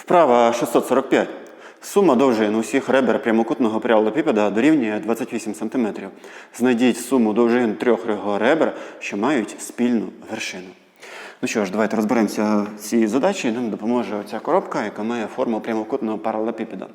Вправа 645. Сума довжин усіх ребер прямокутного паралелепіпеда дорівнює 28 см. Знайдіть суму довжин трьох його ребер, що мають спільну вершину. Ну що ж, давайте розберемося цій задачі. Нам допоможе оця коробка, яка має форму прямокутного паралелепіпеда.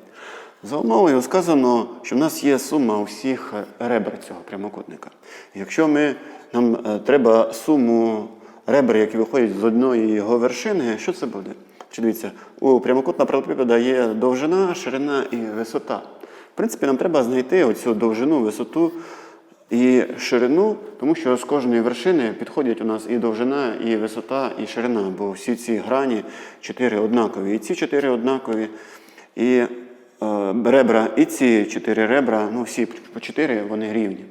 За умовою сказано, що в нас є сума усіх ребер цього прямокутника. Якщо ми, нам е, треба суму ребер, які виходять з одної його вершини, що це буде? Чи дивіться, у прямокутного паралелепіпеда є довжина, ширина і висота. В принципі, нам треба знайти оцю довжину, висоту і ширину, тому що з кожної вершини підходять у нас і довжина, і висота, і ширина, бо всі ці грані чотири однакові. І ці чотири однакові, і е, ребра, і ці чотири ребра, ну всі по чотири, вони рівні.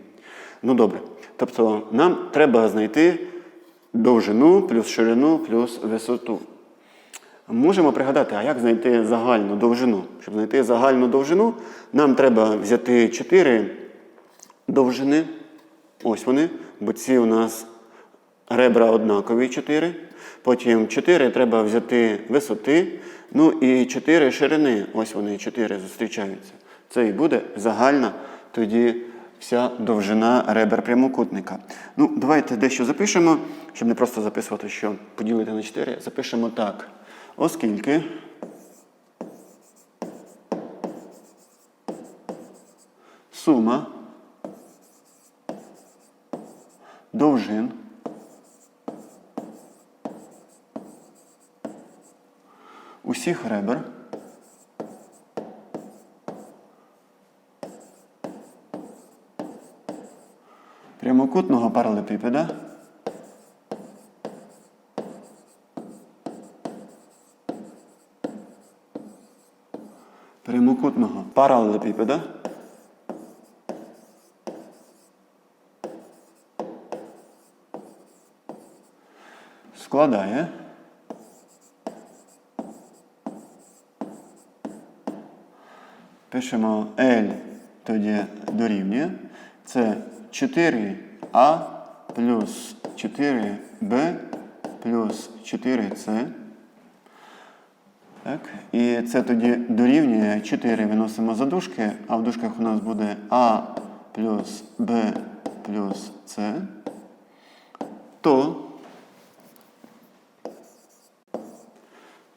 Ну добре. Тобто нам треба знайти довжину плюс ширину плюс висоту. Можемо пригадати, а як знайти загальну довжину? Щоб знайти загальну довжину, нам треба взяти 4 довжини. Ось вони, бо ці у нас ребра однакові 4. Потім 4 треба взяти висоти. Ну і 4 ширини. Ось вони 4 зустрічаються. Це і буде загальна тоді вся довжина ребер прямокутника. Ну, давайте дещо запишемо, щоб не просто записувати, що поділити на 4. Запишемо так. Оскільки сума довжин усіх ребер прямокутного паралелепіпеда прямокутного паралелепіпеда складає пишемо L тоді дорівнює. Це 4А плюс 4Б плюс 4С. Так, і це тоді дорівнює 4 виносимо за дужки, а в дужках у нас буде А плюс Б плюс С. То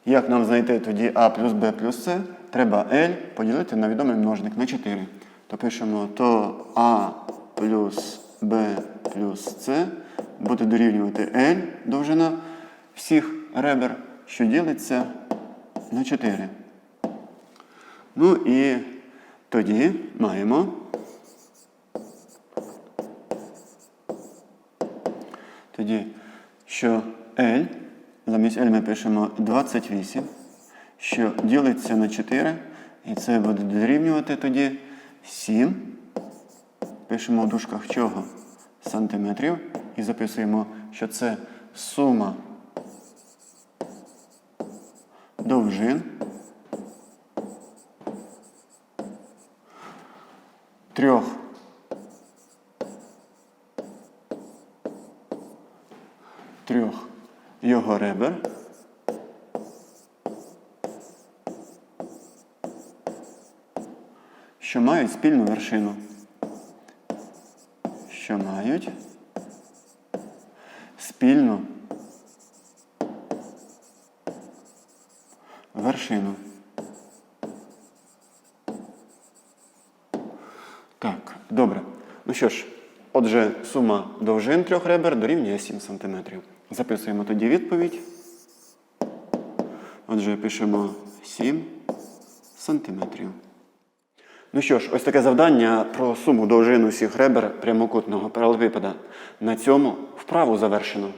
як нам знайти тоді А плюс Б плюс С? Треба L поділити на відомий множник на 4. То пишемо то А плюс Б плюс С буде дорівнювати L довжина всіх ребер, що ділиться на 4. Ну і тоді маємо тоді, що L, замість L ми пишемо 28, що ділиться на 4, і це буде дорівнювати тоді 7. Пишемо в дужках чого? Сантиметрів. І записуємо, що це сума довжин трьох. Трьох. Його ребер. Що мають спільну вершину. Що мають спільну вершину. Так, добре. Ну що ж, отже, сума довжин трьох ребер дорівнює 7 см. Записуємо тоді відповідь. Отже, пишемо 7 сантиметрів. Ну що ж, ось таке завдання про суму довжин усіх ребер прямокутного паралелепіпеда. На цьому вправу завершено.